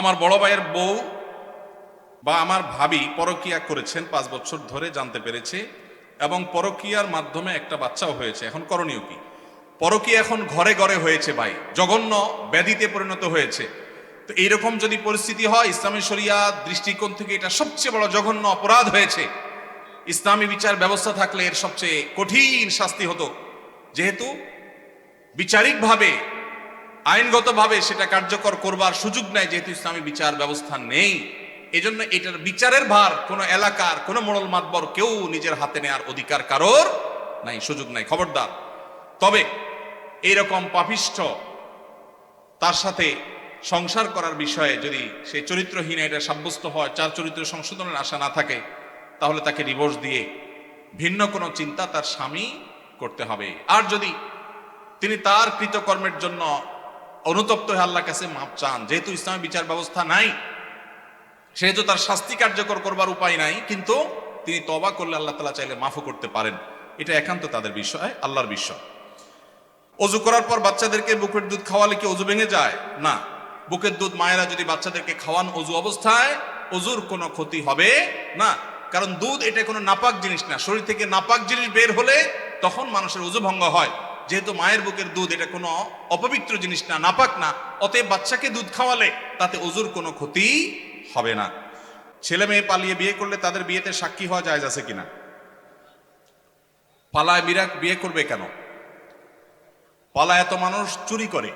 আমার বড় ভাইয়ের বউ বা আমার ভাবি পরকিয়া করেছেন পাঁচ বছর ধরে, জানতে পেরেছে। এবং পরকিয়ার মাধ্যমে একটা বাচ্চাও হয়েছে। এখন করণীয় কি? পরকিয়া এখন ঘরে ঘরে হয়েছে ভাই। জঘন্য ব্যাধিতে পরিণত হয়েছে। তো এইরকম যদি পরিস্থিতি হয়, ইসলামী শরিয়া দৃষ্টিকোণ থেকে এটা সবচেয়ে বড় জঘন্য অপরাধ হয়েছে। ইসলামী বিচার ব্যবস্থা থাকলে এর সবচেয়ে কঠিন শাস্তি হতো। যেহেতু বিচারিকভাবে আইনগতভাবে সেটা কার্যকর করবার সুযোগ নেই, যেহেতু ইসলামী বিচার ব্যবস্থা নেই। এজন্য এটার বিচারের ভার কোনো এলাকার, কোনো মোড়ল মাতবর কেউ নিজের হাতে নেওয়ার অধিকার কারোর নাই, সুযোগ নাই। খবরদার। তবে এইরকম পাপিষ্ঠ, তার সাথে সংসার করার বিষয়ে যদি সে চরিত্রহীন, এটা সাব্যস্ত হয়, চার চরিত্র সংশোধনের আশা না থাকে, তাহলে তাকে ডিভোর্স দিয়ে ভিন্ন কোনো চিন্তা তার স্বামী করতে হবে। আর যদি তিনি তার কৃতকর্মের জন্য অনুতপ্ত হয়ে আল্লাহর কাছে মাপ চান। যেহেতু ইসলামী বিচার ব্যবস্থা নাই, সেহেতু তার শাস্তি কার্যকর করবার উপায় নাই, কিন্তু তিনি তবা করলে আল্লাহ তালা চাইলে মাফও করতে পারেন। এটা একান্ত তাদের বিষয়, আল্লাহর বিষয়। অজু করার পর বাচ্চাদেরকে বুকের দুধ খাওয়ালে কি অজু ভেঙে যায়? না। বুকের দুধ মায়েরা যদি বাচ্চাদেরকে খাওয়ান অজু অবস্থায়, অজুর কোনো ক্ষতি হবে না। কারণ দুধ এটা কোনো নাপাক জিনিস না। শরীর থেকে নাপাক জিনিস বের হলে তখন মানুষের অজু ভঙ্গ হয়। যেহেতু মায়ের বুকের দুধ, এটা কোনো অপবিত্র জিনিস না, নাপাক না, অতএব বাচ্চাকে দুধ খাওয়ালে তাতে অজুর কোনো ক্ষতি হবে না। ছেলে মেয়ে পালিয়ে বিয়ে করলে তাদের বিয়েতে সাক্ষী হওয়া যায় আছে কিনা? পালায় বিরাট বিয়ে করবে কেন? পালায় এত মানুষ চুরি করে,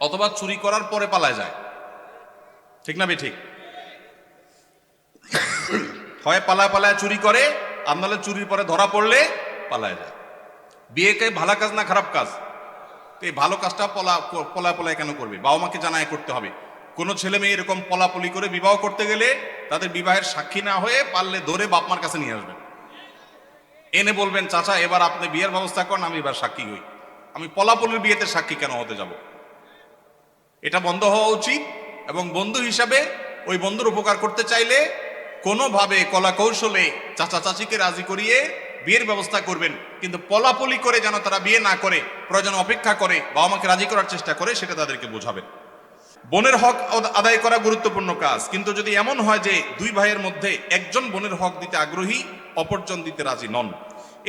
অথবা চুরি করার পরে পালায় যায়। ঠিক না বে ঠিক হয় পালায় পালায় চুরি করে নাহলে চুরির পরে ধরা পড়লে পালায় যায়। বিয়েকে ভালো কাজ না খারাপ কাজ? তো এই ভালো কাজটা পলা পলায় পলায় কেন করবে? বাবা মাকে জানায় করতে হবে। কোনো ছেলে মেয়ে এরকম পলাপলি করে বিবাহ করতে গেলে তাদের বিবাহের সাক্ষী না হয়ে পারলে ধরে বাপ মার কাছে নিয়ে আসবেন এনে বলবেন, চাচা, এবার আপনি বিয়ের ব্যবস্থা করেন, আমি এবার সাক্ষী হই। আমি পলাপলির বিয়েতে সাক্ষী কেন হতে যাব? এটা বন্ধ হওয়া উচিত এবং বন্ধু হিসাবে ওই বন্ধুর উপকার করতে চাইলে কোনোভাবে কলা কৌশলে চাচা চাচিকে রাজি করিয়ে বিয়ের ব্যবস্থা করবেন, কিন্তু পলাপলি করে যেন তারা বিয়ে না করে প্রয়োজন অপেক্ষা করে, বাবা মাকে রাজি করার চেষ্টা করে, সেটা তাদেরকে বোঝাবেন। বোনের হক আদায় করা গুরুত্বপূর্ণ কাজ, কিন্তু যদি এমন হয় যে দুই ভাইয়ের মধ্যে একজন বোনের হক দিতে আগ্রহী, অপরজন দিতে রাজি নন,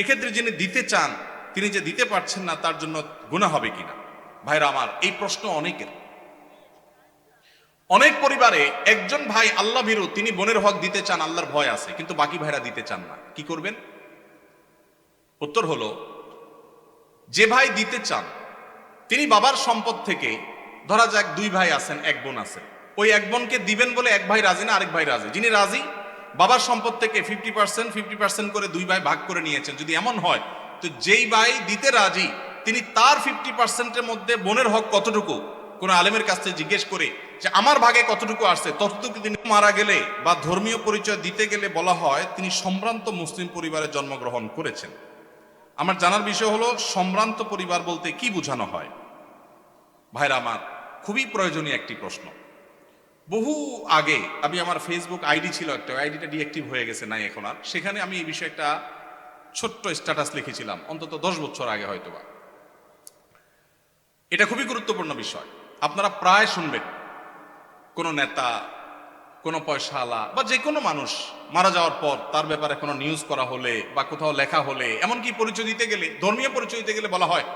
এক্ষেত্রে যিনি দিতে চান, তিনি যে দিতে পারছেন না, তার জন্য গুণা হবে কিনা? ভাইরা আমার, এই প্রশ্ন অনেকের। অনেক পরিবারে একজন ভাই আল্লাহ ভীরু তিনি বোনের হক দিতে চান, আল্লাহর ভয় আছে, কিন্তু বাকি ভাইরা দিতে চান না। কি করবেন? উত্তর হলো, যে ভাই দিতে চান, তিনি বাবার সম্পদ থেকে, ধরা যাক দুই ভাই আছেন, এক বোন আছেন ওই এক বোনকে দিবেন বলে এক ভাই রাজি না আরেক ভাই রাজি? যিনি রাজি, বাবার সম্পদ থেকে ফিফটি পার্সেন্ট ফিফটি পার্সেন্ট করে দুই ভাই ভাগ করে নিয়েছেন। যদি এমন হয়, তো যেই ভাই দিতে রাজি, তিনি তার ফিফটি পার্সেন্টের মধ্যে বোনের হক কতটুকু? কোন আলেমের কাছ থেকে জিজ্ঞেস করে যে, আমার ভাগে কতটুকু আসছে? ততটুকু তিনি মারা গেলে বা ধর্মীয় পরিচয় দিতে গেলে বলা হয়, তিনি সম্ভ্রান্ত মুসলিম পরিবারে জন্মগ্রহণ করেছেন। আমার জানার বিষয় হলো, সম্ভ্রান্ত পরিবার বলতে কি বোঝানো হয়? ভাইরা, আমার খুবই প্রয়োজনীয় একটি প্রশ্ন। বহু আগে আমি আমার ফেসবুক আইডি ছিল একটা আইডিটা ডিঅ্যাক্টিভ হয়ে গেছে, নাই এখন আর। সেখানে আমি এই বিষয়ে একটা ছোট্ট স্ট্যাটাস লিখেছিলাম, অন্তত দশ বছর আগে হয়তোবা। এটা খুবই গুরুত্বপূর্ণ বিষয়। আপনারা প্রায় শুনবেন কোনো নেতা কোনো পয়সাওয়ালা বা যে কোনো মানুষ মারা যাওয়ার পর তার ব্যাপারে কোনো নিউজ করা হলে বা কোথাও লেখা হলে, এমনকি পরিচয় দিতে গেলে, ধর্মীয় পরিচয় দিতে গেলে বলা হয়,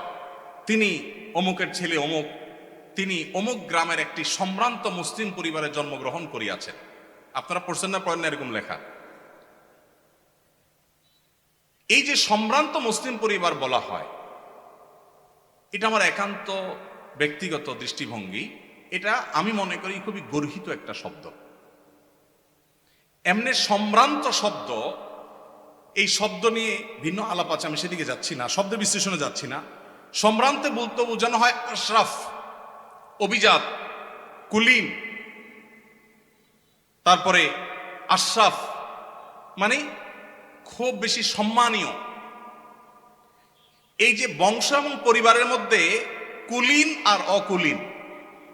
তিনি অমুকের ছেলে অমুক, তিনি অমুক গ্রামের একটি সম্ভ্রান্ত মুসলিম পরিবারে জন্মগ্রহণ করিয়াছেন। আপনারা পড়ছেন না, পড়েন না, এরকম লেখা। এই যে সম্ভ্রান্ত মুসলিম পরিবার বলা হয়, এটা আমার একান্ত ব্যক্তিগত দৃষ্টিভঙ্গি, এটা আমি মনে করি খুবই গর্হিত একটা শব্দ। এমনি সম্ভ্রান্ত শব্দ, এই শব্দ নিয়ে ভিন্ন আলাপ আছে, আমি সেদিকে যাচ্ছি না, শব্দ বিশ্লেষণে যাচ্ছি না। সম্ভ্রান্তে বলতে বোঝানো হয় আশরাফ, অভিজাত, কুলিন, তারপরে আশরাফ মানে খুব বেশি সম্মানীয়। এই যে বংশ এবং পরিবারের মধ্যে কুলীন আর অকুলীন,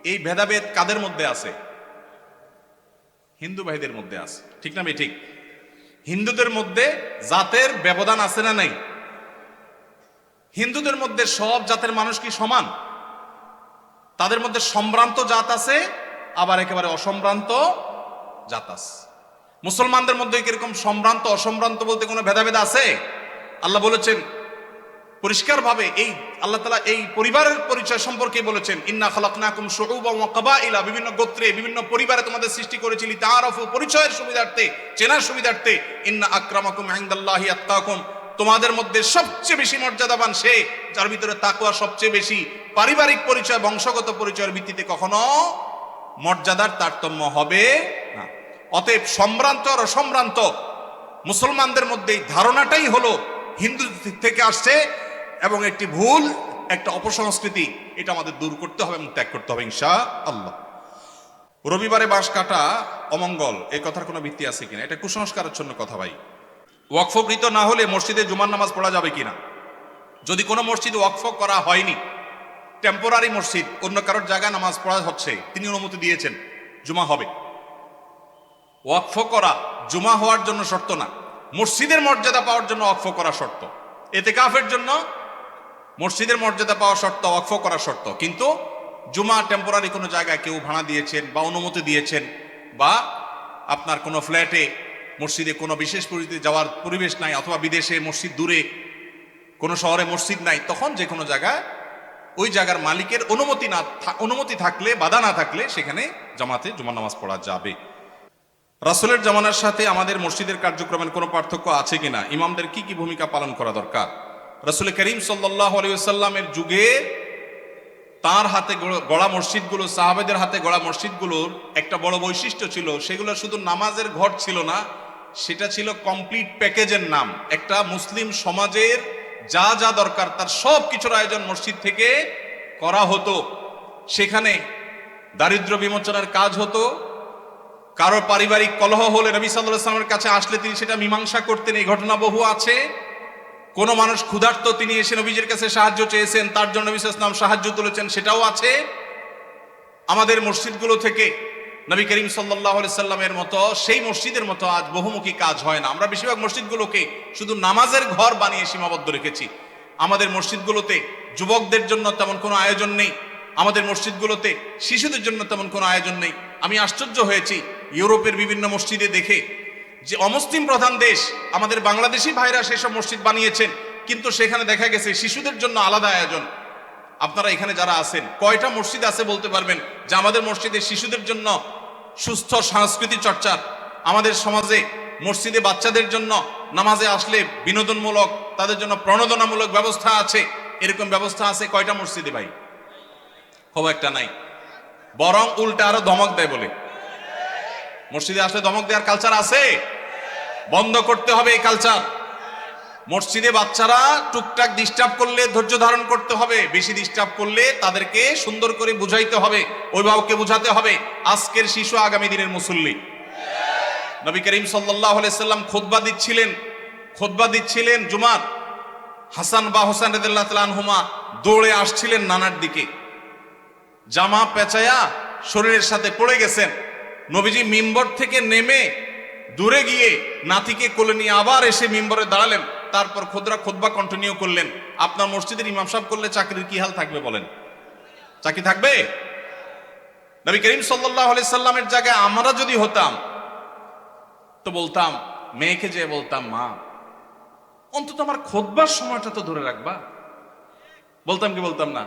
এই ভেদাভেদ কাদের মধ্যে আছে? হিন্দু ভাইদের মধ্যে আছে। ঠিক না ভাই? ঠিক। হিন্দুদের মধ্যে জাতের ব্যবধান আছে না নাই? হিন্দুদের মধ্যে সব জাতের মানুষ কি সমান? তাদের মধ্যে সম্ভ্রান্ত জাত আছে, আবার একেবারে অসম্ভ্রান্ত জাত আছে। মুসলমানদের মধ্যে কীরকম সম্ভ্রান্ত, অসম্ভ্রান্ত বলতে কোনো ভেদাভেদ আছে? আল্লাহ বলেছেন পরিষ্কারভাবে এই আল্লাহ তালা এই পরিবারের পরিচয় সম্পর্কে বলেছেন, ইন্না খালাকনাকুম শুউবা ওয়া কাবাইলা বিভিন্ন গোত্রে, বিভিন্ন পরিবারে তোমাদের সৃষ্টি করেছিলি তাআরাফু পরিচয়ের সুবিধার্থে, চেনার সুবিধার্থে, ইন্না আকরামাকুম ইনদাল্লাহি আত্তাকুম তোমাদের মধ্যে সবচেয়ে বেশি মর্যাদাবান সে, যার ভিতরে তাকওয়া সবচেয়ে বেশি। পারিবারিক পরিচয়, বংশগত পরিচয়ের ভিত্তিতে কখনো মর্যাদার তারতম্য হবে না। অতএব সম্ভ্রান্ত আর অসম্ভ্রান্ত মুসলমানদের মধ্যে এই ধারণাটাই হলো হিন্দু থেকে আসছে এবং একটি ভুল, একটা অপসংস্কৃতি, এটা আমাদের দূর করতে হবে এবং ত্যাগ করতে হবে ইনশা আল্লাহ রবিবারে বাঁশ কাটা অমঙ্গল এই কথার কোনো ভিত্তি আছে কিনা? এটা কুসংস্কারের জন্য কথা ভাই। ওয়াকফকৃত না হলে মসজিদে জুমার নামাজ পড়া যাবে কিনা? যদি কোনো মসজিদ ওয়াকফ করা হয়নি টেম্পোরারি মসজিদ, অন্য কারোর জায়গায় নামাজ পড়া হচ্ছে, তিনি অনুমতি দিয়েছেন, জুমা হবে। ওয়াকফ করা জুমা হওয়ার জন্য শর্ত না। মসজিদের মর্যাদা পাওয়ার জন্য ওয়াকফ করা শর্ত। এতে কাফের জন্য মসজিদের মর্যাদা পাওয়া শর্ত ওয়াকফ করা শর্ত। কিন্তু জুমা টেম্পোরারি কোনো জায়গায় কেউ ভাড়া দিয়েছেন বা অনুমতি দিয়েছেন বা আপনার কোনো ফ্ল্যাটে মসজিদে কোনো বিশেষ পরিস্থিতি যাওয়ার পরিবেশ নাই অথবা বিদেশে মসজিদ দূরে, কোনো শহরে মসজিদ নাই, তখন যে কোনো জায়গায় ওই জায়গার মালিকের অনুমতি না অনুমতি থাকলে, বাধা না থাকলে সেখানে জামাতে জুমা নামাজ পড়া যাবে। রাসুলের জামানার সাথে আমাদের মসজিদের কার্যক্রমের কোনো পার্থক্য আছে কিনা? ইমামদের কি কি ভূমিকা পালন করা দরকার? রাসুল করিম সাল্লাহ যুগে তার হাতে গড়- মসজিদগুলো, সাহাবেদের হাতে গড়া মসজিদগুলোর একটা বড় বৈশিষ্ট্য ছিল, সেগুলো শুধু নামাজের ঘর ছিল না, সেটা ছিল কমপ্লিট প্যাকেজের নাম। একটা মুসলিম সমাজের যা যা দরকার, তার সব কিছুর আয়োজন মসজিদ থেকে করা হতো। সেখানে দারিদ্র বিমোচনের কাজ হতো, কারও পারিবারিক কলহ হলে নবী সাল্লাহ কাছে আসলে তিনি সেটা মীমাংসা করতেন, এই ঘটনা বহু আছে। কোন মানুষ ক্ষুধার্ত, তিনি এসে নবীজের কাছে সাহায্য চেয়েছেন, তার জন্য নবী ইসলাম সাহায্য তুলেছেন, সেটাও আছে। আমাদের মসজিদগুলো থেকে নবী করিম সাল্লাহ সাল্লামের মতো, সেই মসজিদের মতো আজ বহুমুখী কাজ হয় না। আমরা বেশিরভাগ মসজিদগুলোকে শুধু নামাজের ঘর বানিয়ে সীমাবদ্ধ রেখেছি। আমাদের মসজিদগুলোতে যুবকদের জন্য তেমন কোনো আয়োজন নেই। আমাদের মসজিদগুলোতে শিশুদের জন্য তেমন কোনো আয়োজন নেই। আমি আশ্চর্য হয়েছি, ইউরোপের বিভিন্ন মসজিদে দেখে যে অমুসলিম প্রধান দেশ, আমাদের বাংলাদেশি ভাইরা সেসব মসজিদ বানিয়েছেন, কিন্তু সেখানে দেখা গেছে শিশুদের জন্য আলাদা আয়োজন। আপনারা এখানে যারা আছেন, কয়টা মসজিদ আছে বলতে পারবেন, যে আমাদের মসজিদে শিশুদের জন্য সুস্থ সংস্কৃতি চর্চার, আমাদের সমাজে মসজিদে বাচ্চাদের জন্য নামাজে আসলে বিনোদনমূলক, তাদের জন্য প্রণোদনামূলক ব্যবস্থা আছে, এরকম ব্যবস্থা আছে কয়টা মসজিদে ভাই? খুব একটা নাই। বরং উল্টা আরও ধমক দেয় বলে। মসজিদে আসলে ধমক দেওয়ার কালচার আছে? বন্ধ করতে হবে এই কালচার মসজিদে বাচ্চারা টুকটাক ডিস্টার্ব করলে, ধৈর্য ধারণ করতে হবে। বেশি ডিস্টার্ব করলে তাদেরকে সুন্দর করে বুঝাইতে হবে, অভিভাবককে বুঝাতে হবে, আজকের শিশু আগামী দিনের মুসল্লি। নবী করিম সাল্লাহ সাল্লাম খোদবা দিচ্ছিলেন খোদবা দিচ্ছিলেন জুমার। হাসান বা হোসেন রেদুল্লাহ দৌড়ে আসছিলেন নানার দিকে। জামা পেঁচায়া শরীরের সাথে পড়ে গেছেন। নবীজি মিম্বর থেকে নেমে দূরে গিয়ে নাতিকে কোলে নিয়ে আবার এসে মিম্বরে দাঁড়ালেন। তারপর খুদরা খুদবা কন্টিনিউ করলেন। আপনার মসজিদের ইমাম সাহেব করলে চাকরির কি হাল থাকবে বলেন? চাকরি থাকবে? নবী করিম সাল্লাহ সাল্লামের জায়গায় আমরা যদি হতাম, তো বলতাম, মেয়েকে যে বলতাম, মা, অন্তত আমার খোদবার সময়টা তো ধরে রাখবা। বলতাম কি বলতাম না?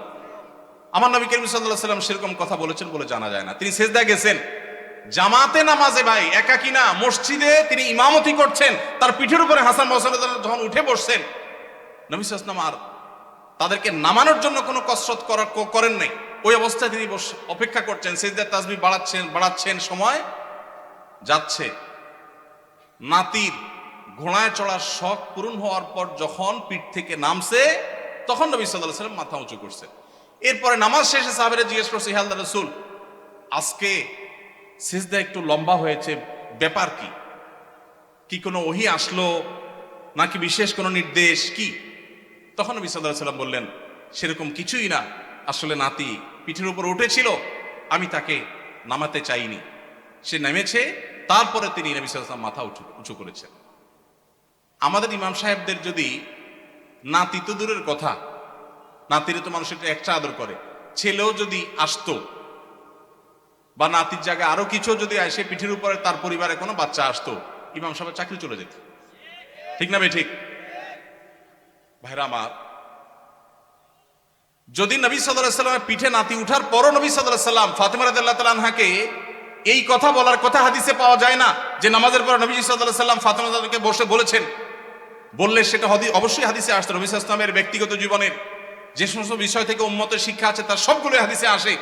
আমার নবী করিম সাল্লাহ সাল্লাম সেরকম কথা বলেছেন বলে জানা যায় না। তিনি সেজদা গেছেন। জামাতে নামাজে ভাই একাকি না? মসজিদে তিনি ইমামতি করছেন, তার পিঠের উপরে হাসান মোহাম্মদ যখন উঠে বসছেন। নবী সাল্লাম আর তাদেরকে নামানোর জন্য কোনো কসরত করার করেন নাই। ওই অবস্থায় তিনি অপেক্ষা করছেন সেজদার তাজবি বাড়াচ্ছেন বাড়াচ্ছেন, সময় যাচ্ছে। নাতির ঘোড়ায় চড়ার শখ পূরণ হওয়ার পর যখন পিঠ থেকে নামছে, তখন নবী সাল্লাহ সাল্লাম মাথা উঁচু করছে এরপরে নামাজ শেষে সাহাবেরা জিজ্ঞেস করছে হালদা রসুল, আজকে সিজদা একটু লম্বা হয়েছে, ব্যাপার কি? কি কোনো ওহি আসলো? নাকি বিশেষ কোনো নির্দেশ? কি? তখন নবী সাল্লাহ সাল্লাম বললেন, সেরকম কিছুই না। আসলে নাতি পিঠের উপর উঠেছিল। আমি তাকে নামাতে চাইনি। সে নেমেছে, তারপরে তিনি নবী সাল্লাম মাথা উঁচু উঁচু করেছেন। আমাদের ইমাম সাহেবদের যদি নাতি তো দূরের কথা, নাতিরে তো মানুষ একটা আদর করে। ছেলেও যদি আসতো বা নাতির জায়গায় আরও কিছু যদি আসে পিঠের উপরে তার পরিবারে কোনো বাচ্চা আসতো, ইমাম সাহেবের চাকরি চলে যেত। ঠিক না ঠিক। ভাইরা আমার, যদি নবী সাল্লাহ সাল্লামের পিঠে নাতি উঠার পরও নবী সাল্লাহ সাল্লাম ফাতেমা এই কথা বলার কথা হাদিসে পাওয়া যায় না যে নামাজের পর নবী সাল্লাহ সাল্লাম ফাতেমা বসে বলেছেন। বললে সেটা হদি অবশ্যই হাদিসে আসতো, নবী ওয়াসাল্লামের ব্যক্তিগত জীবনের যে সমস্ত বিষয় থেকে উম্মতের শিক্ষা আছে, তার সবগুলো হাদিসে আসে।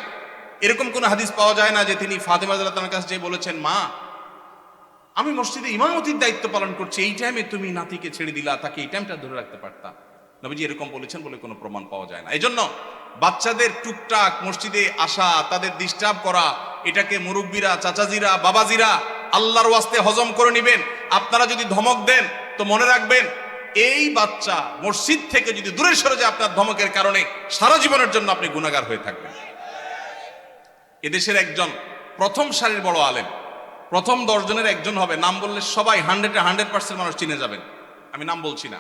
এরকম কোন হাদিস পাওয়া যায় না যে তিনি ফাতেমা তাআলার কাছে যে বলেছেন, মা, আমি মসজিদে ইমামতির দায়িত্ব পালন করছি, এই টাইমে তুমি নাতিকে ছেড়ে দিলা, তাকে এই টাইমটা ধরে রাখতে পারতাম নবীজি এরকম বলেছেন বলে কোনো প্রমাণ পাওয়া যায় না। এই জন্য বাচ্চাদের টুকটাক মসজিদে আসা, তাদের ডিস্টার্ব করা, এটাকে মুরব্বীরা, চাচাজিরা, বাবাজিরা আল্লাহর ওয়াস্তে হজম করে নেবেন। আপনারা যদি ধমক দেন, তো মনে রাখবেন, এই বাচ্চা মসজিদ থেকে যদি দূরে সরে যায় আপনার ধমকের কারণে, সারা জীবনের জন্য আপনি গুণাগার হয়ে থাকবেন। এদেশের একজন প্রথম সারির বড় আলেম প্রথম দশজনের একজন হবে নাম বললে সবাই হান্ড্রেডে হান্ড্রেড পার্সেন্ট মানুষ চিনে যাবেন। আমি নাম বলছি না।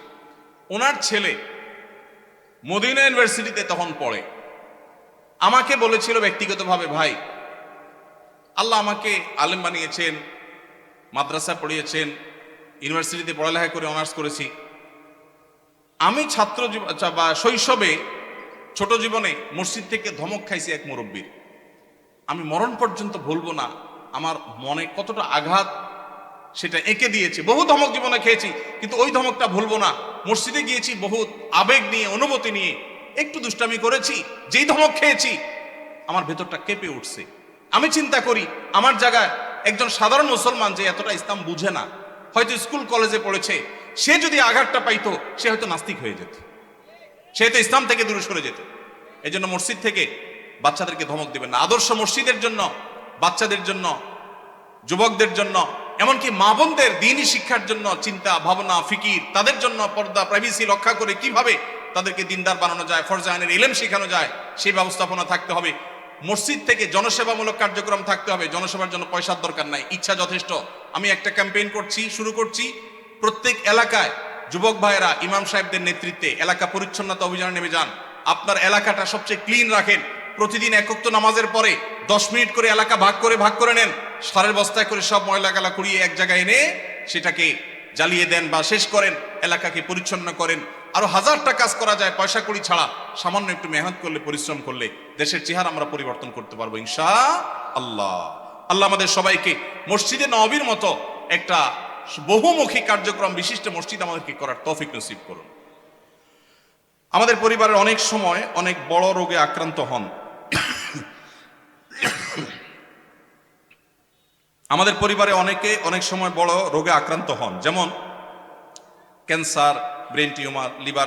ওনার ছেলে মদিনা ইউনিভার্সিটিতে তখন পড়ে। আমাকে বলেছিল ব্যক্তিগতভাবে ভাই আল্লাহ আমাকে আলেম বানিয়েছেন মাদ্রাসা পড়িয়েছেন ইউনিভার্সিটিতে পড়ালেখা করে অনার্স করেছি। আমি ছাত্র আচ্ছা, বা শৈশবে ছোট জীবনে মসজিদ থেকে ধমক খাইছি এক মুরব্বীর। আমি মরণ পর্যন্ত ভুলবো না। আমার মনে কতটা আঘাত, সেটা এঁকে দিয়েছে। বহু ধমক জীবনে খেয়েছি, কিন্তু ওই ধমকটা ভুলবো না। মসজিদে গিয়েছি, বহুত আবেগ নিয়ে, অনুভূতি নিয়ে, একটু দুষ্টামি করেছি, যেই ধমক খেয়েছি, আমার ভেতরটা কেঁপে উঠছে। আমি চিন্তা করি, আমার জায়গায় একজন সাধারণ মুসলমান যে এতটা ইসলাম বুঝে না, হয়তো স্কুল কলেজে পড়েছে, সে যদি আঘাতটা পাইতো, সে হয়তো নাস্তিক হয়ে যেত। সে তো ইসলাম থেকে দূরে সরে যেত। এই জন্য মসজিদ থেকে বাচ্চাদেরকে ধমক দেবেন না। আদর্শ মসজিদের জন্য, বাচ্চাদের জন্য, যুবকদের জন্য, এমনকি মা বোনদের দিনই শিক্ষার জন্য চিন্তা, ভাবনা, ফিকির, তাদের জন্য পর্দা প্রাইভেসি রক্ষা করে কীভাবে তাদেরকে দিনদার বানানো যায়, ফরজা আইনের ইলেম শেখানো যায়, সেই ব্যবস্থাপনা থাকতে হবে। মসজিদ থেকে জনসেবামূলক কার্যক্রম থাকতে হবে, জনসেবার জন্য পয়সার দরকার নাই, ইচ্ছা যথেষ্ট। আমি একটা ক্যাম্পেইন করছি, শুরু করছি। প্রত্যেক এলাকায় যুবক ভাইয়েরা, ইমাম সাহেবদের নেতৃত্বে এলাকা পরিচ্ছন্নতা অভিযানে নেমে যান। আপনার এলাকাটা সবচেয়ে ক্লিন রাখেন। প্রতিদিন একক্ত নামাজের পরে দশ মিনিট করে এলাকা ভাগ করে ভাগ করে নেন। সারের বস্তায় করে সব ময়লা গালা কুড়িয়ে এক জায়গায় এনে সেটাকে জ্বালিয়ে দেন বা শেষ করেন, এলাকাকে পরিচ্ছন্ন করেন। আরও হাজারটা কাজ করা যায় পয়সা কড়ি ছাড়া। সামান্য একটু মেহনত করলে, পরিশ্রম করলে দেশের চেহারা আমরা পরিবর্তন করতে পারব ইনশা আল্লাহ আল্লাহ আমাদের সবাইকে মসজিদে নবীর মতো একটা বহুমুখী কার্যক্রম, বিশিষ্ট মসজিদ আমাদেরকে করার তৌফিক নসিব করুন। আমাদের পরিবারের অনেক সময় অনেক বড় রোগে আক্রান্ত হন। আমাদের পরিবারে অনেকে অনেক সময় বড় রোগে আক্রান্ত হন। যেমন cancer, brain tumour, liver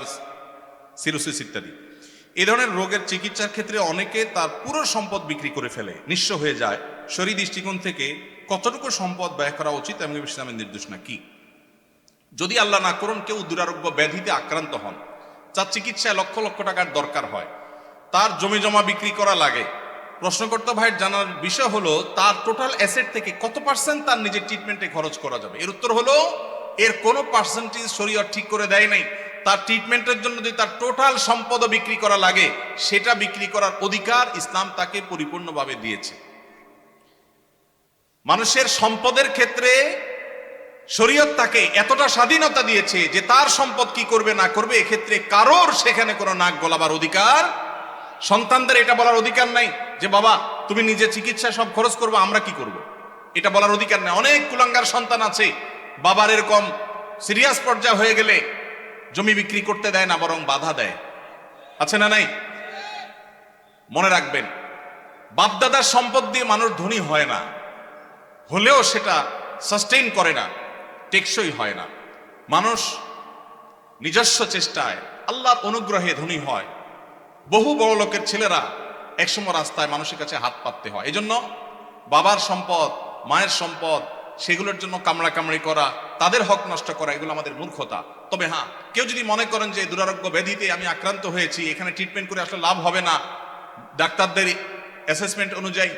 cirrhosis ইত্যাদি। এই ধরনের রোগের চিকিৎসার ক্ষেত্রে অনেকে তার পুরো সম্পদ বিক্রি করে ফেলে, নিঃস্ব হয়ে যায়। শরীর দৃষ্টিকোণ থেকে কতটুকু সম্পদ ব্যয় করা উচিত এমন ইসলামের নির্দেশনা কি? যদি আল্লাহ না করুন, কেউ দুরারোগ্য ব্যাধিতে আক্রান্ত হন। যার চিকিৎসায় লক্ষ লক্ষ টাকার দরকার হয়। তার জমি জমা বিক্রি করা লাগে। প্রশ্নকর্তা ভাইয়ের জানার বিষয় হলো, তার টোটাল অ্যাসেট থেকে কত পার্সেন্ট তার নিজের ট্রিটমেন্টে খরচ করা যাবে? এর উত্তর হলো, এর কোনো পার্সেন্টেজ শরীয়ত ঠিক করে দেয় নাই। তার ট্রিটমেন্টের জন্য যদি তার টোটাল সম্পদ বিক্রি করা লাগে, সেটা বিক্রি করার অধিকার ইসলাম তাকে পরিপূর্ণভাবে দিয়েছে। মানুষের সম্পদের ক্ষেত্রে শরীয়ত তাকে এতটা স্বাধীনতা দিয়েছে যে তার সম্পদ কি করবে, না করবে, এক্ষেত্রে কারোর সেখানে কোনো নাক গলাবার অধিকার সন্তানদের এটা বলার অধিকার নাই যে, বাবা, তুমি নিজে চিকিৎসা সব খরচ করব, আমরা কি করব। এটা বলার অধিকার নেই। অনেক কুলাঙ্গার সন্তান আছে, বাবার এরকম সিরিয়াস পর্যায়ে হয়ে গেলে জমি বিক্রি করতে দেয় না, বরং বাধা দেয়। আছে না নাই? মনে রাখবেন, বাপদাদার সম্পদ দিয়ে মানুষ ধনী হয় না, হলেও সেটা সাস্টেইন করে না, টেকসই হয় না। মানুষ নিজস্ব চেষ্টায়, আল্লাহর অনুগ্রহে ধনী হয়। বহু বড় লোকের ছেলেরা একসময় রাস্তায় মানুষের কাছে হাত পাততে হয়। এজন্য বাবার সম্পদ, মায়ের সম্পদ, সেগুলোর জন্য কামড়া কামড়ি করা, তাদের হক নষ্ট করা, এগুলো আমাদের মূর্খতা। তবে হ্যাঁ কেউ যদি মনে করেন যে দুরারোগ্য ব্যাধিতে আমি আক্রান্ত হয়েছি, এখানে ট্রিটমেন্ট করে আসলে লাভ হবে না, ডাক্তারদের অ্যাসেসমেন্ট অনুযায়ী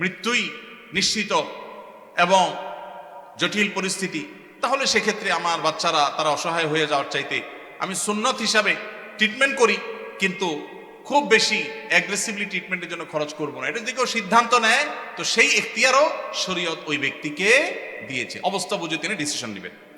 মৃত্যুই নিশ্চিত এবং জটিল পরিস্থিতি, তাহলে সেক্ষেত্রে আমার বাচ্চারা তারা অসহায় হয়ে যাওয়ার চাইতে আমি সুন্নত হিসাবে ট্রিটমেন্ট করি, কিন্তু খুব বেশি অ্যাগ্রেসিভলি ট্রিটমেন্টের জন্য খরচ করব না। এটা যদি কেউ সিদ্ধান্ত নেয়। তো সেই এখতিয়ারও শরীয়ত ওই ব্যক্তিকে দিয়েছে। অবস্থা বুঝে তিনি ডিসিশন নেবেন।